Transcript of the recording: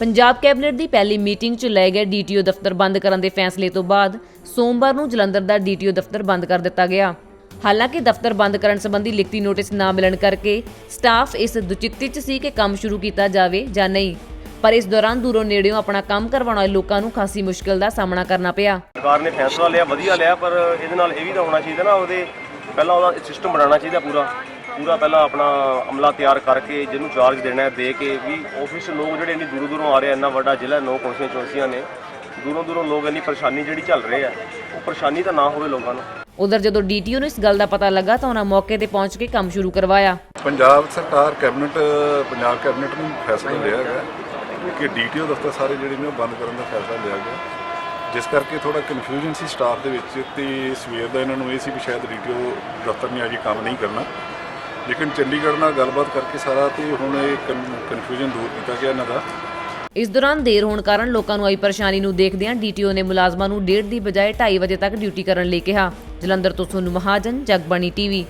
Punjab cabinet ਦੀ ਪਹਿਲੀ meeting 'ਚ ਲਏ ਗਏ ਡੀਟੀਓ ਦਫ਼ਤਰ ਬੰਦ ਕਰਨ ਦੇ ਫੈਸਲੇ ਤੋਂ ਬਾਅਦ ਸੋਮਵਾਰ ਨੂੰ ਜਲੰਧਰ ਦਾ ਡੀਟੀਓ ਦਫ਼ਤਰ ਬੰਦ ਕਰ ਦਿੱਤਾ ਗਿਆ। ਹਾਲਾਂਕਿ ਦਫ਼ਤਰ ਬੰਦ ਕਰਨ ਸੰਬੰਧੀ ਲਿਖਤੀ ਨੋਟਿਸ ਨਾ ਮਿਲਣ ਕਰਕੇ ਸਟਾਫ ਇਸ ਦੁਚਿੱਤੀ 'ਚ ਸੀ ਕਿ ਕੰਮ ਸ਼ੁਰੂ ਕੀਤਾ ਜਾਵੇ ਜਾਂ ਨਹੀਂ। ਪਰ ਇਸ ਦੌਰਾਨ ਦੂਰੋਂ ਨੇੜਿਓਂ ਆਪਣਾ ਕੰਮ ਕਰਵਾਉਣ ਵਾਲੇ ਲੋਕਾਂ ਨੂੰ ਖਾਸੀ ਮੁਸ਼ਕਲ ਦਾ ਸਾਹਮਣਾ ਕਰਨਾ ਪਿਆ। ਸਰਕਾਰ ਨੇ ਫੈਸਲਾ ਲਿਆ, ਵਧੀਆ ਲਿਆ, ਪਰ ਇਹਦੇ ਨਾਲ ਇਹ ਵੀ ਤਾਂ ਹੋਣਾ ਚਾਹੀਦਾ ਨਾ, ਉਹਦੇ ਪਹਿਲਾਂ ਉਹਦਾ ਸਿਸਟਮ ਬਣਾਉਣਾ ਚਾਹੀਦਾ ਪੂਰਾ। ਪੂਰਾ ਪਹਿਲਾਂ ਆਪਣਾ ਅਮਲਾ ਤਿਆਰ ਕਰਕੇ ਜਿਹਨੂੰ ਚਾਰਜ ਦੇਣਾ ਹੈ ਦੇ ਕੇ ਵੀ ਆਫਿਸ ਲੋਕ ਜਿਹੜੇ ਇੰਨੀ ਦੂਰੋਂ ਦੂਰੋਂ ਆ ਰਹੇ ਆ ਇੰਨਾ ਵੱਡਾ ਜ਼ਿਲ੍ਹਾ ਨੌ ਕੌਂਸਟੀਚੁਐਂਸੀਆਂ ਨੇ ਦੂਰੋਂ ਦੂਰੋਂ ਲੋਕ ਇੰਨੀ ਪਰੇਸ਼ਾਨੀ ਜਿਹੜੀ ਚੱਲ ਰਹੇ ਆ ਉਹ ਪਰੇਸ਼ਾਨੀ ਤਾਂ ਨਾ ਹੋਵੇ ਲੋਕਾਂ ਨੂੰ। ਉਧਰ ਜਦੋਂ ਡੀਟੀਓ ਨੂੰ ਇਸ ਗੱਲ ਦਾ ਪਤਾ ਲੱਗਾ ਤਾਂ ਉਹਨਾਂ ਮੌਕੇ ਤੇ ਪਹੁੰਚ ਕੇ ਕੰਮ ਸ਼ੁਰੂ ਕਰਵਾਇਆ। ਪੰਜਾਬ ਸਰਕਾਰ ਕੈਬਨਿਟ ਪੰਜਾਬ ਕੈਬਨਿਟ ਨੇ ਫੈਸਲਾ ਲਿਆ ਗਿਆ ਕਿ ਡੀਟੀਓ ਦਫ਼ਤਰ ਸਾਰੇ ਜਿਹੜੇ ਨੇ ਉਹ ਬੰਦ ਕਰਨ ਦਾ ਫੈਸਲਾ ਲਿਆ ਗਿਆ ਜਿਸ ਕਰਕੇ ਥੋੜਾ ਕਨਫਿਊਜ਼ਨ ਸੀ ਸਟਾਫ ਦੇ ਵਿੱਚ ਤੇ ਸਵੇਰ ਦਾ ਇਹਨਾਂ ਨੂੰ ਇਹ ਸੀ ਵੀ ਸ਼ਾਇਦ ਡੀਟੀਓ ਦਫ਼ਤਰ ਨੇ ਅਜੇ ਕੰਮ ਨਹੀਂ ਕਰਨਾ। ਲੇਕਿਨ ਚੰਡੀਗੜ੍ਹ ਨਾਲ ਗੱਲਬਾਤ ਕਰਕੇ ਸਾਰਾ ਤੇ ਹੁਣ ਇਹ ਕਨਫਿਊਜ਼ਨ ਦੂਰ ਕੀਤਾ ਗਿਆ ਇਹਨਾਂ ਦਾ। ਇਸ ਦੌਰਾਨ ਦੇਰ ਹੋਣ ਕਾਰਨ ਲੋਕਾਂ ਨੂੰ ਆਈ ਪਰੇਸ਼ਾਨੀ ਨੂੰ ਦੇਖਦਿਆਂ ਡੀਟੀਓ ਨੇ ਮੁਲਾਜ਼ਮਾਂ ਨੂੰ ਡੇਢ ਦੀ ਬਜਾਏ 2:30 ਵਜੇ ਤੱਕ ਡਿਊਟੀ ਕਰਨ ਲਈ ਕਿਹਾ। ਜਲੰਧਰ ਤੋਂ ਸੋਨੂੰ ਮਹਾਜਨ, ਜਗਬਾਣੀ ਟੀਵੀ।